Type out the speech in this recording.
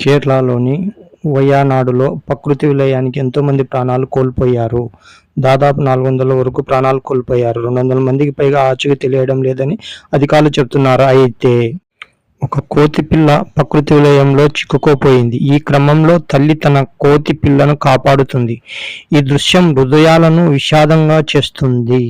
కేరళలోని వయనాడులో ప్రకృతి విలయానికి ఎంతోమంది ప్రాణాలు కోల్పోయారు. దాదాపు నాలుగు వందల వరకు ప్రాణాలు కోల్పోయారు. రెండు వందల మందికి పైగా ఆచూకీ తెలియడం లేదని అధికారులు చెబుతున్నారు. అయితే ఒక కోతి పిల్ల ప్రకృతి విలయంలో చిక్కుకోపోయింది. ఈ క్రమంలో తల్లి తన కోతి పిల్లను కాపాడుతుంది. ఈ దృశ్యం హృదయాలను విషాదంగా చేస్తుంది.